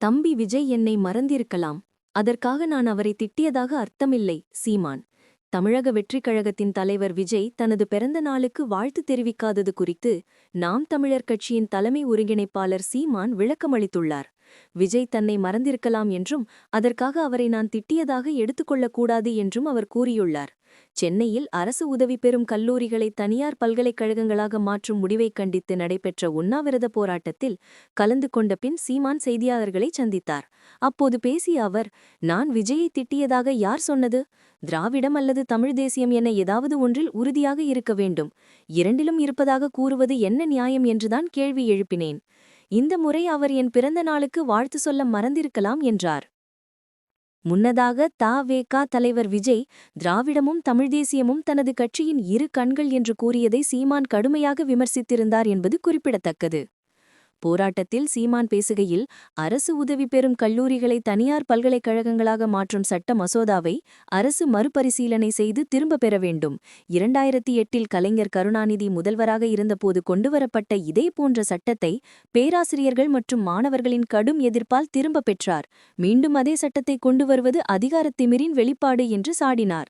தம்பி விஜய் என்னை மறந்திருக்கலாம். அதற்காக நான் அவரை திட்டியதாக அர்த்தமில்லை சீமான். தமிழக வெற்றிக் கழகத்தின் தலைவர் விஜய் தனது பிறந்த நாளுக்கு வாழ்த்து தெரிவிக்காதது குறித்து நாம் தமிழர் கட்சியின் தலைமை ஒருங்கிணைப்பாளர் சீமான் விளக்கமளித்துள்ளார். விஜய் தன்னை மறந்திருக்கலாம் என்றும் அதற்காக அவரை நான் திட்டியதாக எடுத்துக்கொள்ளக்கூடாது என்றும் அவர் கூறியுள்ளார். சென்னையில் அரசு உதவி பெறும் கல்லூரிகளை தனியார் பல்கலைக்கழகங்களாக மாற்றும் முடிவைக் கண்டித்து நடைபெற்ற உண்ணாவிரத போராட்டத்தில் கலந்து கொண்ட பின் சீமான் செய்தியாளர்களை சந்தித்தார். அப்போது பேசிய அவர் நான் விஜயை திட்டியதாக யார் சொன்னது? திராவிடம் அல்லது தமிழ் தேசியம் என ஏதாவது ஒன்றில் உறுதியாக இருக்க வேண்டும். இரண்டிலும் இருப்பதாக கூறுவது என்ன நியாயம்? என்றுதான் கேள்வி எழுப்பினேன். இந்த முறை அவர் என் பிறந்த நாளுக்கு வாழ்த்து சொல்ல மறந்திருக்கலாம் என்றார். முன்னதாக தவேக தலைவர் விஜய் திராவிடமும் தமிழ் தேசியமும் தனது கட்சியின் இரு கண்கள் என்று கூறியதை சீமான் கடுமையாக விமர்சித்திருந்தார் என்பது குறிப்பிடத்தக்கது. போராட்டத்தில் சீமான் பேசுகையில் அரசு உதவி பெறும் கல்லூரிகளை தனியார் பல்கலைக்கழகங்களாக மாற்றும் சட்ட மசோதாவை அரசு மறுபரிசீலனை செய்து திரும்ப பெற வேண்டும். இரண்டாயிரத்தி எட்டில் கலைஞர் கருணாநிதி முதல்வராக இருந்தபோது கொண்டுவரப்பட்ட இதேபோன்ற சட்டத்தை பேராசிரியர்கள் மற்றும் மாணவர்களின் கடும் எதிர்ப்பால் திரும்ப பெற்றார். மீண்டும் அதே சட்டத்தை கொண்டு வருவது அதிகாரத்திமிரின் வெளிப்பாடு என்று சாடினார்.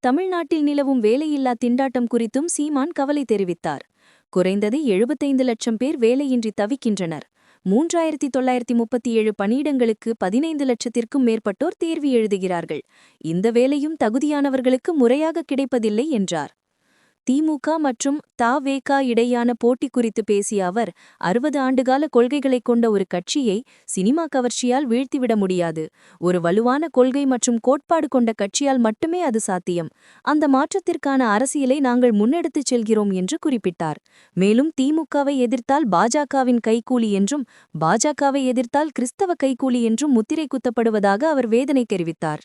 தமிழ்நாட்டில் நிலவும் வேலையில்லா திண்டாட்டம் குறித்தும் சீமான் கவலை தெரிவித்தார். குறைந்தது எழுபத்தைந்து லட்சம் பேர் வேலையின்றி தவிக்கின்றனர். மூன்றாயிரத்தி தொள்ளாயிரத்தி முப்பத்தி ஏழு பணியிடங்களுக்கு பதினைந்து லட்சத்திற்கும் மேற்பட்டோர் தேர்வு எழுதுகிறார்கள். இந்த வேலையும் தகுதியானவர்களுக்கு முறையாக கிடைப்பதில்லை என்றார். திமுக மற்றும் தாவேகா இடையான போட்டி குறித்து பேசிய அவர் அறுபது ஆண்டுகால கொள்கைகளைக் கொண்ட ஒரு கட்சியை சினிமா கவர்ச்சியால் வீழ்த்திவிட முடியாது. ஒரு வலுவான கொள்கை மற்றும் கோட்பாடு கொண்ட கட்சியால் மட்டுமே அது சாத்தியம். அந்த மாற்றத்திற்கான அரசியலை நாங்கள் முன்னெடுத்துச் செல்கிறோம் என்று குறிப்பிட்டார். மேலும் திமுகவை எதிர்த்தால் பாஜகவின் கைகூலி என்றும் பாஜகவை எதிர்த்தால் கிறிஸ்தவ கைகூலி என்றும் முத்திரை குத்தப்படுவதாக அவர் வேதனை தெரிவித்தார்.